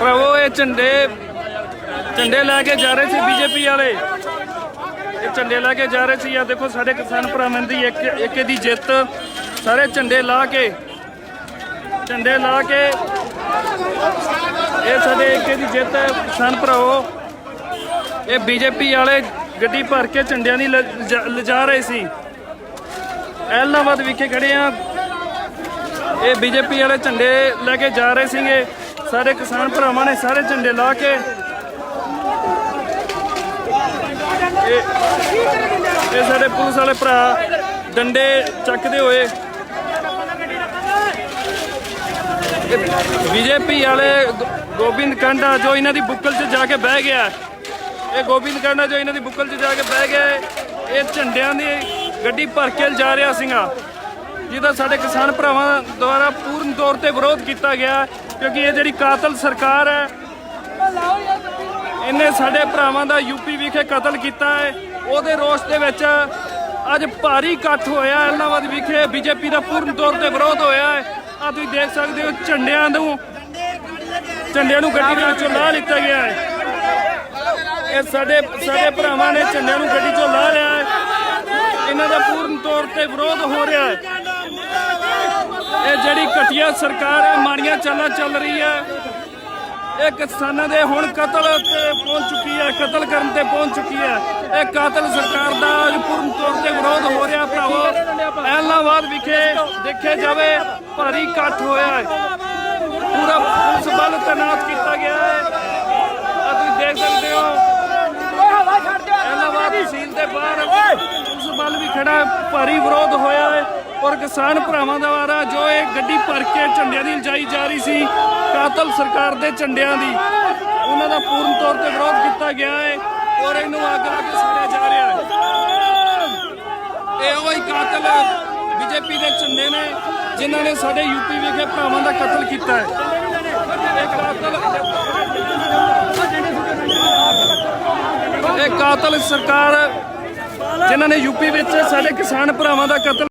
ਭਰਾਵੋ ਇਹ ਝੰਡੇ ਝੰਡੇ ਲੈ ਕੇ ਜਾ ਰਹੇ ਸੀ ਬੀਜੇਪੀ ਵਾਲੇ। ਇਹ ਝੰਡੇ ਲੈ ਕੇ ਜਾ ਰਹੇ ਸੀ। ਆ ਦੇਖੋ ਸਾਡੇ ਕਿਸਾਨ ਭਰਾਵਾਂ ਦੀ ਇੱਕ ਇੱਕ ਦੀ ਜਿੱਤ। ਸਾਰੇ ਝੰਡੇ ਲਾ ਕੇ, ਝੰਡੇ ਲਾ ਕੇ ਇਹ ਸਾਡੇ ਇੱਕ ਦੀ ਜਿੱਤ ਹੈ। ਕਿਸਾਨ ਭਰਾਵੋ, ਇਹ ਬੀਜੇਪੀ ਵਾਲੇ ਗੱਡੀ ਭਰ ਕੇ ਝੰਡਿਆਂ ਦੀ ਲਿਜਾ- ਲਿਜਾ ਰਹੇ ਸੀ। ਐਲਾਹਾਬਾਦ ਵਿਖੇ ਖੜੇ ਆ। ਇਹ ਬੀਜੇਪੀ ਵਾਲੇ ਝੰਡੇ ਲੈ ਕੇ ਜਾ ਰਹੇ ਸੀਗੇ। ਸਾਰੇ ਕਿਸਾਨ ਭਰਾਵਾਂ ਨੇ ਸਾਰੇ ਝੰਡੇ ਲਾ ਕੇ ਇਹ ਸਾਡੇ ਪੁਲਿਸ ਵਾਲੇ ਭਰਾ ਡੰਡੇ ਚੱਕਦੇ ਹੋਏ ਬੀਜੇਪੀ ਵਾਲੇ ਗੋਬਿੰਦ ਕਾਂਡਾ ਜੋ ਇਹਨਾਂ ਦੀ ਬੁੱਕਲ 'ਚ ਜਾ ਕੇ ਬਹਿ ਗਿਆ ਇਹ ਗੋਬਿੰਦ ਕਾਂਡਾ ਜੋ ਇਹਨਾਂ ਦੀ ਬੁੱਕਲ 'ਚ ਜਾ ਕੇ ਬਹਿ ਗਿਆ ਇਹ ਝੰਡਿਆਂ ਦੀ ਗੱਡੀ ਭਰ ਕੇ ਜਾ ਰਿਹਾ ਸੀਗਾ। ਜਿਹਦਾ ਸਾਡੇ ਕਿਸਾਨ ਭਰਾਵਾਂ ਦੁਆਰਾ ਪੂਰਨ ਤੌਰ ਤੇ ਵਿਰੋਧ ਕੀਤਾ ਗਿਆ ਕਿਉਂਕਿ ਇਹ ਜਿਹੜੀ ਕਾਤਲ ਸਰਕਾਰ ਹੈ, ਇਹਨੇ ਸਾਡੇ ਭਰਾਵਾਂ ਦਾ ਯੂਪੀ ਵਿਖੇ ਕਤਲ ਕੀਤਾ ਹੈ। ਉਹਦੇ ਰੋਸ ਦੇ ਵਿੱਚ ਅੱਜ ਭਾਰੀ ਇਕੱਠ ਹੋਇਆ ਐਲਾਹਾਬਾਦ ਵਿਖੇ ਬੀਜੇਪੀ ਦਾ ਪੂਰਨ ਤੌਰ ਤੇ ਵਿਰੋਧ ਹੋਇਆ ਹੈ। ਆ ਤੁਸੀਂ ਦੇਖ ਸਕਦੇ ਹੋ ਝੰਡਿਆਂ ਨੂੰ ਝੰਡਿਆਂ ਨੂੰ ਗੱਡੀ ਦੇ ਵਿੱਚੋਂ ਲਾ ਲਿੱਤਾ ਗਿਆ ਹੈ। ਇਹ ਸਾਡੇ ਸਾਡੇ ਭਰਾਵਾਂ ਨੇ ਝੰਡਿਆਂ ਨੂੰ ਗੱਡੀ ਚੋਂ ਲਾ ਲਿਆ ਹੈ। ਇਹਨਾਂ ਦਾ ਪੂਰਨ ਤੌਰ ਤੇ ਵਿਰੋਧ ਹੋ ਰਿਹਾ ਹੈ। ਜਿਹੜੀ ਘਟੀਆ ਸਰਕਾਰ ਹੈ ਮਾੜੀਆਂ ਚਾਲਾਂ ਚੱਲ ਰਹੀ ਹੈ, ਇਹ ਕਿਸਾਨਾਂ ਦੇ ਹੁਣ ਕਤਲ ਤੇ ਪਹੁੰਚ ਚੁੱਕੀ ਹੈ, ਕਤਲ ਕਰਨ ਤੇ ਪਹੁੰਚ ਚੁੱਕੀ ਹੈ। ਇਹ ਕਾਤਲ ਸਰਕਾਰ ਦਾ ਅੱਜ ਪੂਰਨ ਤੌਰ ਤੇ ਵਿਰੋਧ ਹੋ ਰਿਹਾ ਭਰਾਵੋ। ਐਲਾਹਾਬਾਦ ਵਿਖੇ ਦੇਖਿਆ ਜਾਵੇ, ਭਾਰੀ ਇਕੱਠ ਹੋਇਆ ਹੈ। ਪੂਰਾ ਪੁਲਿਸ ਬਲ ਤੈਨਾਤ ਕੀਤਾ ਗਿਆ ਹੈ। ਤੁਸੀਂ ਦੇਖ ਸਕਦੇ ਹੋ, ਐਲਾਹਾਬਾਦ ਸੀਲ ਦੇ ਬਾਹਰ ਪੁਲਿਸ ਬਲ ਵੀ ਖੜਾ ਭਾਰੀ ਵਿਰੋਧ ਹੋਇਆ ਹੈ। ਔਰ ਕਿਸਾਨ ਭਰਾਵਾਂ ਦਾ ਵਾਰਾ ਜੋ ਇਹ ਗੱਡੀ ਭਰ ਕੇ ਝੰਡਿਆਂ ਦੀ ਲਜਾਈ ਜਾ ਰਹੀ ਸੀ, ਕਾਤਲ ਸਰਕਾਰ ਦੇ ਝੰਡਿਆਂ ਦੀ, ਉਹਨਾਂ ਦਾ ਪੂਰਨ ਤੌਰ ਤੇ ਵਿਰੋਧ ਕੀਤਾ ਗਿਆ ਹੈ ਔਰ ਇਹਨੂੰ ਅੱਗ ਲਾ ਕੇ ਸਾੜਿਆ ਜਾ ਰਿਹਾ ਹੈ। ਇਹ ਉਹ ਹੀ ਕਾਤਲ ਬੀਜੇਪੀ ਦੇ ਝੰਡੇ ਨੇ ਜਿਨ੍ਹਾਂ ਨੇ ਸਾਡੇ ਯੂਪੀ ਵਿਖੇ ਭਰਾਵਾਂ ਦਾ ਕਤਲ ਕੀਤਾ ਹੈ। ਇਹ ਕਾਤਲ ਇਹ ਕਾਤਲ ਸਰਕਾਰ ਜਿਨ੍ਹਾਂ ਨੇ ਯੂਪੀ ਵਿੱਚ ਸਾਡੇ ਕਿਸਾਨ ਭਰਾਵਾਂ ਦਾ ਕਤਲ